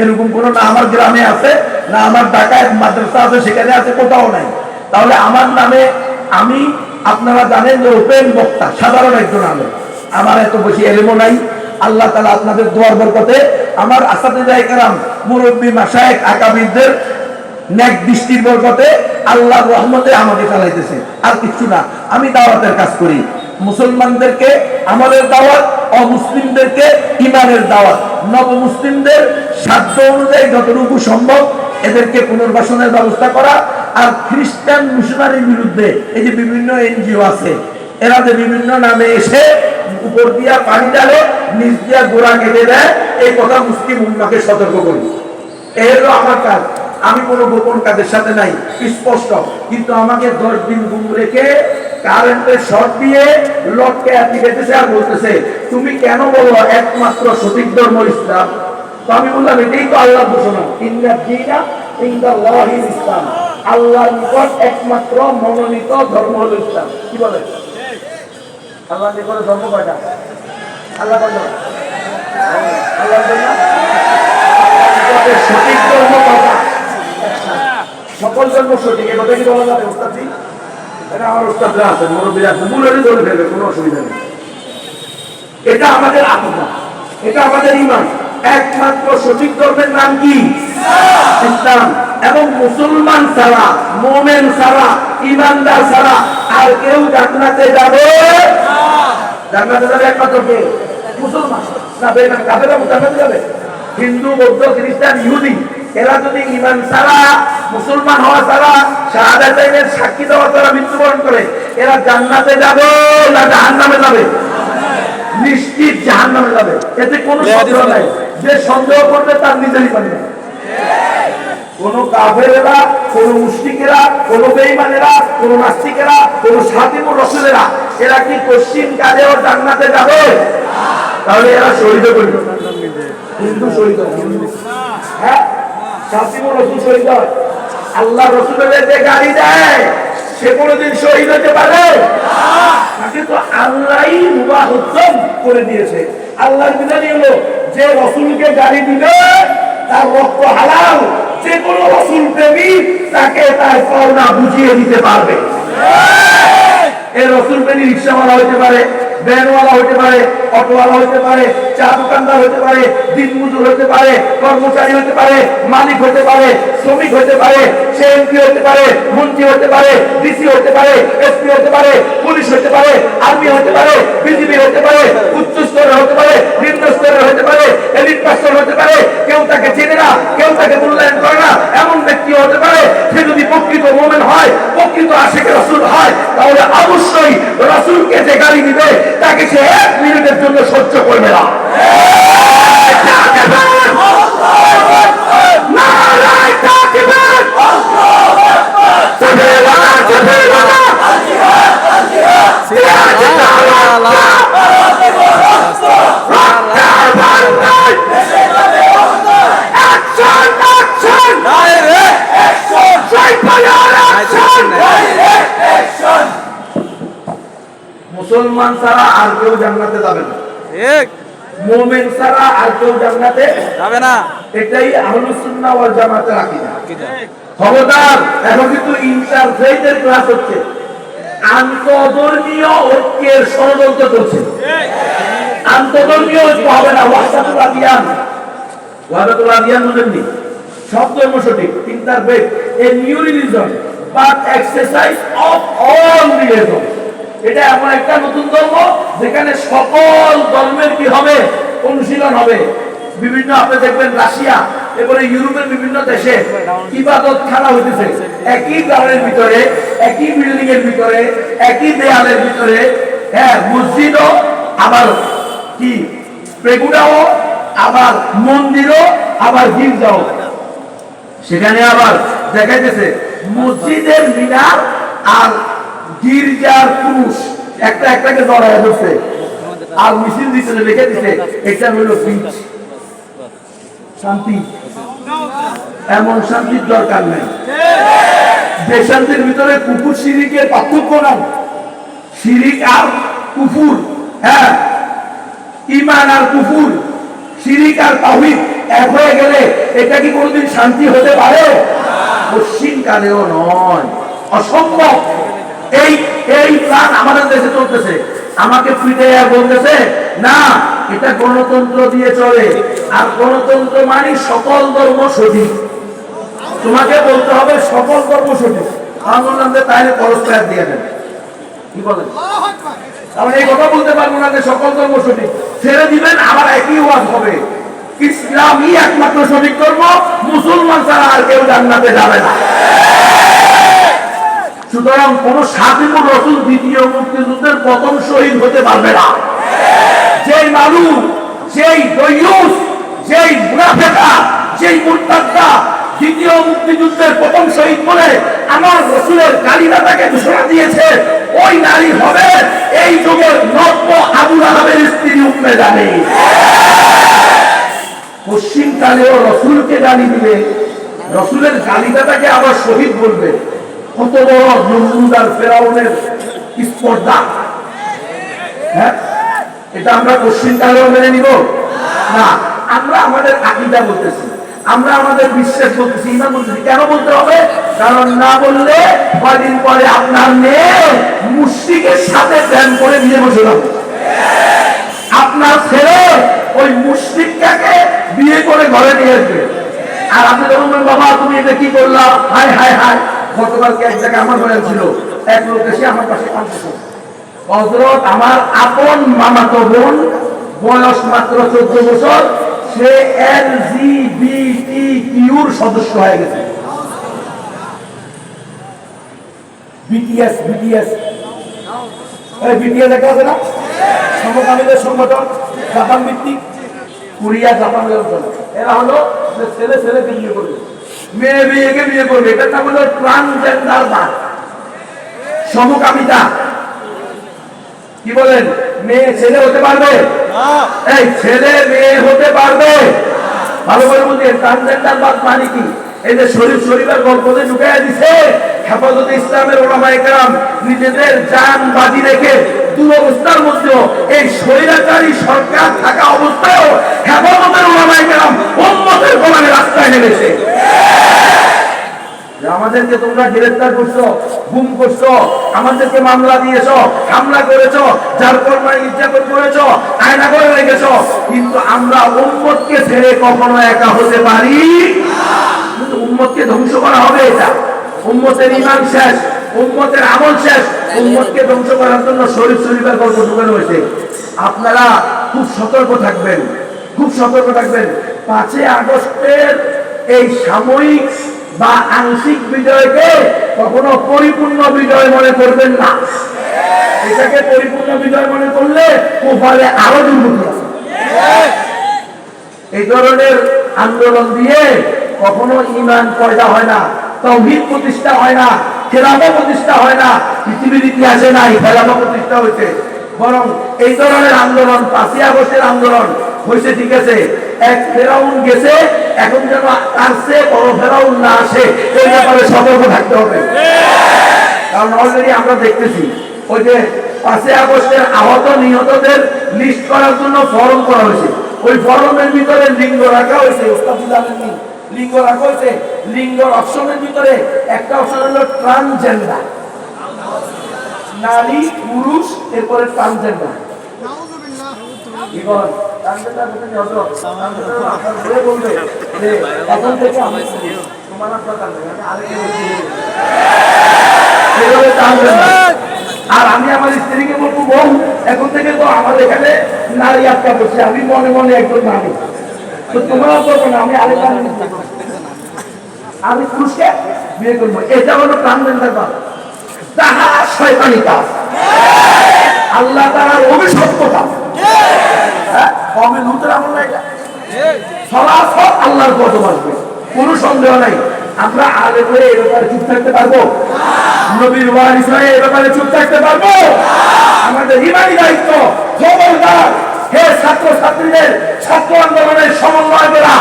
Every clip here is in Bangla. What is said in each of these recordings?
এরকম কোনো না আমার গ্রামে আছে, না আমার ঢাকায় মাদ্রাসা আছে, সেখানে আছে, কোথাও নাই। তাহলে আমার নামে আমি, আপনারা জানেন যে ওপেন বক্তা, সাধারণ একজন আলো আমার এত বেশি এলেমো নাই। আল্লাহ তালা আপনাদের দোয়ার বরকতে আমার আসাদে জায়গারাম মুরব্বী মাসায়েক আকাবিরদের ন্যাক দৃষ্টির বরকতে আল্লাহর রহমতে আমাকে চালাইতেছে। আর কিছু না। আমি দাওয়াতের কাজ করি। মুসলমানদেরকে আমাদের দাওয়াত, অমুসলিমদেরকে ইমানের দাওয়াত। নব মুসলিমদের সাধ্য অনুযায়ী যতটুকু সম্ভব এদেরকে পুনর্বাসনের ব্যবস্থা করা আর খ্রিস্টান মিশনারির বিরুদ্ধে, এই যে বিভিন্ন এনজিও আছে, এরা যে বিভিন্ন নামে এসে উপর দিয়া পানি ডালে নিচ দিয়া গোড়া কেটে দেয়, এই কথা মুসলিম উম্মাকে সতর্ক করি এই হলো আমার কাজ। আমি কোনো গোপন কাজের সাথে নাই, স্পষ্ট। কিন্তু আমাকে দশ দিন ঘুম রেখে কারেন্টের শর্ট দিয়ে লটকে গেতেছে আর বলতেছে, তুমি কেন বলো একমাত্র সঠিক ধর্ম ইসলাম? তো আমি বললাম, এটাই তো আল্লাহ ঘোষণা। ইন্দা দিনা ইন্দা ইসলাম। আল্লাহর নিকট একমাত্র মনোনীত ধর্ম হলো ইসলাম। কি বলে? আল্লাহ নিকট ধর্ম কয়টা? আল্লাহ কয়টা আল্লাহ সঠিক ধর্ম কয়টা? সকল ধর্ম সঠিক বলা যাবে ওস্তাদি এটা আমার ওস্তাদরা মুরব্বী ধরে ফেলবে কোনো অসুবিধা নেই। এটা আমাদের আত্মা এটা আমাদের ইমান। একমাত্র সঠিক ধর্মের নাম কি? ইসলাম। এবং মুসলমান ছাড়া, মোমেন ছাড়া, ইমানদার ছাড়া আর কেউ জান্নাতে যাবে জান্নাতে যাবে একমাত্র কে? মুসলমান। না বেমান যাবে। হিন্দু, বৌদ্ধ, খ্রিস্টান, ইহুদি। এরা যদি ইমান ছাড়া মুসলমান হওয়া ছাড়া শাহাদাতের সাক্ষী দেওয়া ছাড়া মৃত্যুবরণ করে এরা জান্নাতে যাবে না জাহান্নামে যাবে? নিশ্চিত জাহান নামে যাবে। এতে কোনো সন্দেহ নাই। যে সন্দেহ করবে তার নিজেরই পানি কোন কাফেরেরা কোন মুশরিকেরা কোন বেঈমানেরা কোন নাস্তিকেরা কোন সাতিমুর রসুলেরা এরা কি পশ্চিম কালেও জান্নাতে যাবে? তাহলে এরা শহীদ করবে হিন্দু শহীদ হয়, হ্যাঁ রসুল শহীদ হয়। আল্লাহ রসুলের যে গাড়ি দেয়, সে কোনোদিন শহীদ হতে পারে? তাকে তো আল্লাহই মুবাহদ্দম করে দিয়েছে। আল্লাহর বিধানই হলো, যে রসুলকে গাড়ি দিবে, তার রক্ত হালাল, যে কোনো রসুল প্রেমী তাকে তার পাওনা বুঝিয়ে দিতে পারবে। এই রসুল প্রেমী রিক্সাওয়ালা হতে পারে ভ্যানওয়ালা হতে পারে অটোওয়ালা হতে পারে চা দোকানদার হতে পারে দিনমজুর হতে পারে কর্মচারী হতে পারে মালিক হতে পারে শ্রমিক হতে পারে সে এমপি হতে পারে মন্ত্রী হতে পারে ডিসি হতে পারে এসপি হতে পারে পুলিশ হতে পারে আর্মি হতে পারে বিজিবি হতে পারে উচ্চ স্তরের হতে পারে নিম্ন স্তরের হতে পারে এলিট পার্সন হতে পারে কেউ তাকে চেনে না কেউ তাকে মূল্যায়ন করে না এমন ব্যক্তি হতে পারে সে যদি প্রকৃত মোমেন হয়, প্রকৃত আশেখ রসুল হয়, তাহলে অবশ্যই রসুলকে যে গালি দিবে, তাকে সে এক মিনিটের জন্য সহ্য করবে না। মুসলমান ছাড়া আর কেউ জান্নাতে যাবে না। ঠিক। মোমেন ছাড়া আর কেউ জান্নাতে যাবে না। এটাই আহলুস সুন্নাহ ওয়াল জামাতের আকীদা। খবরদার এখন কিন্তু ইন্টারফেসের ক্লাস হচ্ছে। আন্তধর্মীয় ঐক্যের ষড়যন্ত্র চলছে। আন্তধর্মীয় ঐক্য হবে না। ওয়াহদাতুল আদিয়ান। ওয়াহদাতুল আদিয়ান বুঝেননি? সব ধর্ম সঠিক। Interface a new religion but exercise of all religion. এটা এমন একটা নতুন ধর্ম যেখানে সকল ধর্মের কি হবে? অনুশীলন হবে। বিভিন্ন আপনি দেখবেন রাশিয়া এবারে ইউরোপের বিভিন্ন দেশে ইবাদত খানা হইতেছে। একই গ্রামের ভিতরে, একই বিল্ডিং এর ভিতরে, একই দেয়ালের ভিতরে। হ্যাঁ মসজিদও আবার কি? পেগুড়াও আবার মন্দিরও, আবার গির্জাও। সেখানে আবার দেখা গেছে মসজিদের মিনার আর গির্জার একটা একটাকে ধরছে। আর মিছিল রেখে দিছে। এটা হলো পিচ শান্তি। এমন শান্তির দরকার নেই। ভিতরে কুকুর শিরিকের পার্থক্য নাই। শিরিক আর কুকুর হ্যাঁ। ইমান আর কুকুর শিরিক আর তাহিদ এক হয়ে গেলে এটা কি কোনোদিন শান্তি হতে পারে? পশ্চিম কালেও নয়। অসম্ভব। এই এই প্ল্যান আমাদের দেশে চলতেছে। আমাকে ফিটে বলতেছে, না, এটা গণতন্ত্র দিয়ে চলে। আর গণতন্ত্র মানে সকল ধর্ম সঠিক। তোমাকে বলতে হবে সকল ধর্ম সঠিক। আমি তাহলে পরস্পর দিয়ে দেন। কি বলেন? তাহলে এই কথা বলতে পারব না যে সকল ধর্ম সঠিক। ছেড়ে দিবেন, আবার একই ওয়াজ হবে। ইসলামই একমাত্র সঠিক ধর্ম, মুসলমান ছাড়া আর কেউ জান্নাতে যাবে না। সুতরাং কোন সাদিমুর রসুল দ্বিতীয় মুক্তিযুদ্ধের প্রথম শহীদ হতে পারবে না। যেই মানুষ যেই দৈয়ুস, যেই মুনাফেকা যেই মুরতাদা দ্বিতীয় মুক্তিযুদ্ধের প্রথম শহীদ বলে আমার রসুলের কালিদাতাকে ঘোষণা দিয়েছে, ওই নারী হবে এই যুগের নব্য আবুল আলমের স্ত্রী উঠবে জানে। পশ্চিম কালেও রসুলকে গালি দিলে, রসুলের গালিদাতাকে আবার শহীদ বলবে। কত বড় ফেরাউনের স্পর্ধা? হ্যাঁ? এটা আমরা পশ্চিম কালেও মেনে নিব? না, আমরা আমাদের আকিদা বলতেছি। আমরা আমাদের বিশ্বাস বলতেছি, ইমান বলতেছি। কেন বলতে হবে? কারণ না বললে কয়দিন পরে আপনার মেয়ে মুশ্রিকের সাথে প্ল্যান করে নিয়ে বসে আপনার ছেলে ওই মুশ্রিকটাকে বিয়ে করে ঘরে নিয়ে আসবে। আর আপনি যখন বাবা, তুমি এটা কি করলা? হাই হাই হাই গতকালকে এক জায়গায় আমার ঘরে ছিল। এক লোক এসে আমার পাশে হজরত আমার আপন মামাতো বোন, বয়স মাত্র চোদ্দ বছর, সে এল জি বি কিউর সদস্য হয়ে গেছে। বিটিএস বিটিএস বিটিএস একটা আছে না? সমকামীদের সংগঠন, জাপান ভিত্তিক। কোরিয়া, জাপান এরা হলো ছেলে ছেলেকে বিয়ে করবে। মেয়ে মেয়েকে বিয়ে করবে হলো ট্রান্সজেন্ডার বাদ সমকামিতা। কি বলেন? মেয়ে ছেলে হতে পারবে? এই ছেলে মেয়ে হতে পারবে। ভালো করে বলছি ট্রান্সজেন্ডার বাদ মানে কি? এই যে শরীফ শরীফের গল্পতে ঢুকাইয়া দিছে হেফাজতে ইসলামের ওলামা একরাম নিজেদের জান বাজি রেখে দুরবস্থার মধ্যেও এই স্বৈরাচারী সরকার থাকা অবস্থায়ও হেফাজতের ওলামা একরাম উম্মতের গোলামে রাস্তায় নেমেছে। আমাদেরকে তোমরা গ্রেফতার করছ, গুম করছ, আমাদেরকে মামলা দিয়েছ, হামলা করেছ, যার কর্মায় নির্যাতন করেছ, আয়না করে রেখেছো, কিন্তু আমরা উম্মতকে ছেড়ে কখনো একা হতে পারি? কিন্তু উম্মতকে ধ্বংস করা হবে এটা। উম্মতের ইমান শেষ, উম্মতের আমল শেষ, উম্মতকে ধ্বংস করার জন্য শরীফ শরীফের গল্প ঢুকানো হয়েছে। আপনারা খুব সতর্ক থাকবেন, খুব সতর্ক থাকবেন। পাঁচই আগস্টের এই সাময়িক বা আংশিক বিজয়কে কখনো পরিপূর্ণ বিজয় মনে করবেন না। এটাকে পরিপূর্ণ বিজয় মনে করলে কোপালে আরও আছে এই ধরনের আন্দোলন দিয়ে কখনো ইমান পয়দা হয় না। তৌহিদ প্রতিষ্ঠা হয় না খেলাফা প্রতিষ্ঠা হয় না, পৃথিবীর ইতিহাসে নাই খেলাফা প্রতিষ্ঠা হয়েছে। বরং এই ধরনের আন্দোলন, পাঁচই আগস্টের আন্দোলন হয়েছে, ঠিক আছে। এক ফেরাউন গেছে, এখন যেন চেয়ে বড় ফেরাউন না আসে, এই ব্যাপারে সতর্ক থাকতে হবে। কারণ অলরেডি আমরা দেখতেছি, ওই যে পাঁচই আগস্টের আহত নিহতদের লিস্ট করার জন্য ফরম করা হয়েছে। ওই ফর্মের ভিতরে লিঙ্গ রাখা হয়েছে, ওস্তাদ জানেননি লিঙ্গ রাখা হয়েছে। লিঙ্গ অপশনের ভিতরে একটা অপশন হলো ট্রান্সজেন্ডার নারী, পুরুষ, এরপরে ট্রান্সজেন্ডার। আর আমি আমার স্ত্রীকে বলব, বউ, এখন থেকে তো আমাদের এখানে নারী আটকা পড়ছে আমি মনে মনে একজন নারী তো আমি আরেক বিয়ে করব। আমি পুরুষকে বিয়ে করব। এটা হলো ট্রান্সজেন্ডার বাদ তাহা শয়তানি কাজ। আল্লাহ তার অভিশপ্ততা হ্যাঁ কমে লুতের আমল না এটা। সরাসর আল্লাহর কদম আসবে কোনো সন্দেহ নাই। আমরা আগে করে এ ব্যাপারে চুপ থাকতে পারব। নবীর ওয়ারিস হয়ে এ ব্যাপারে চুপ থাকতে পারব। আমাদের ইমানি দায়িত্ব খবরদার হে ছাত্র ছাত্রীদের ছাত্র আন্দোলনের সমন্বয়কেরা,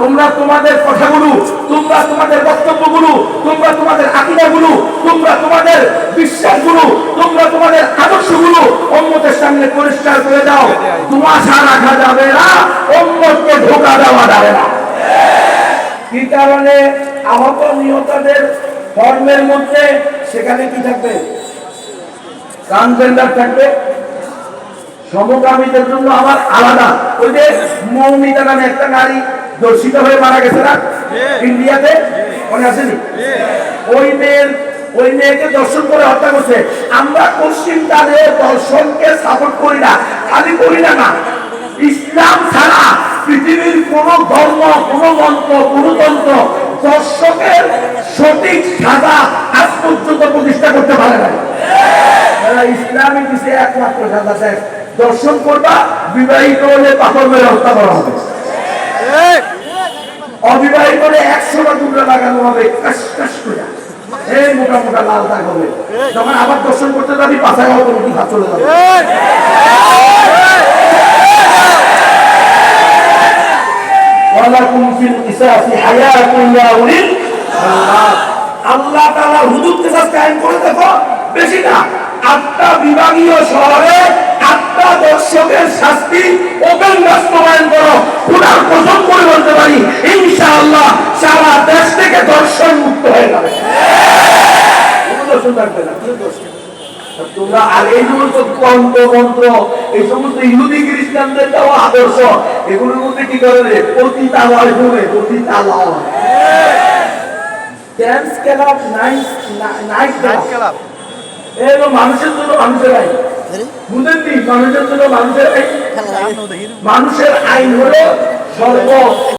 তোমরা তোমাদের কথাগুলো, তোমরা তোমাদের বক্তব্যগুলো, তোমরা তোমাদের আকিদাগুলো, তোমরা তোমাদের বিশ্বাসগুলো, তোমরা তোমাদের আদর্শগুলো অম্মতের সামনে পরিষ্কার করে দাও। তোমাশা রাখা যাবে না অম্মতকে ধোকা কারণে? আহত নিহতদের ধর্মের মধ্যে সেখানে কি থাকবে? ট্রান্সজেন্ডার থাকবে? সমকামীদের জন্য আমার আলাদা। ওই যে মৌমিতা নামে একটা নারী দর্শিত হয়ে মারা গেছে না? ইন্ডিয়াতে? মনে আসেনি ওই মেয়ের ওই মেয়েকে দর্শন করে হত্যা করছে। আমরা পশ্চিম তাদের দর্শনকে সাপোর্ট করি না খালি করি না না। ইসলাম ছাড়া পৃথিবীর কোন ধর্ম কোন মন্ত্র কোন তন্ত্র দর্শকের সঠিক সাজা আজ পর্যন্ত প্রতিষ্ঠা করতে পারে না তারা ইসলামী দিছে একমাত্র সাজা দেয়। দর্শন করবা বিবাহিত হলে পাথর মেরে হত্যা করা হবে। অবিবাহিত হলে একশোটা টুকরা লাগানো হবে কাশ কাশ করে এই মোটা মোটা লাল দাগ হবে। যখন আবার দর্শন করতে যাবি পাশায় হবে রুটি ভাত চলে যাবে। ওয়ালাকুম ফিল কিসাসি হায়াতুন ইয়া উলিল। আল্লাহ তাআলা হুদুদ কিসাস কায়েম করে দেখো বেশি না আটটা বিভাগীয় শহরে আটটা দর্শকের শাস্তি ওপেন বাস্তবায়ন করো। খুদার কসম করে বলতে পারি ইনশাআল্লাহ সারা দেশ থেকে দর্শন মুক্ত হয়ে যাবে। তোমরা আর এই সমস্ত তন্ত্র মন্ত্র এই সমস্ত ইহুদি খ্রিস্টানদের দেওয়া আদর্শ এগুলোর মধ্যে কি করে রে? পতিতালয় হবে পতিতালয় dance club night night club এগুলো মানুষের জন্য মানুষের আইন মানুষের আইন। মানুষের আইন হলো সর্ব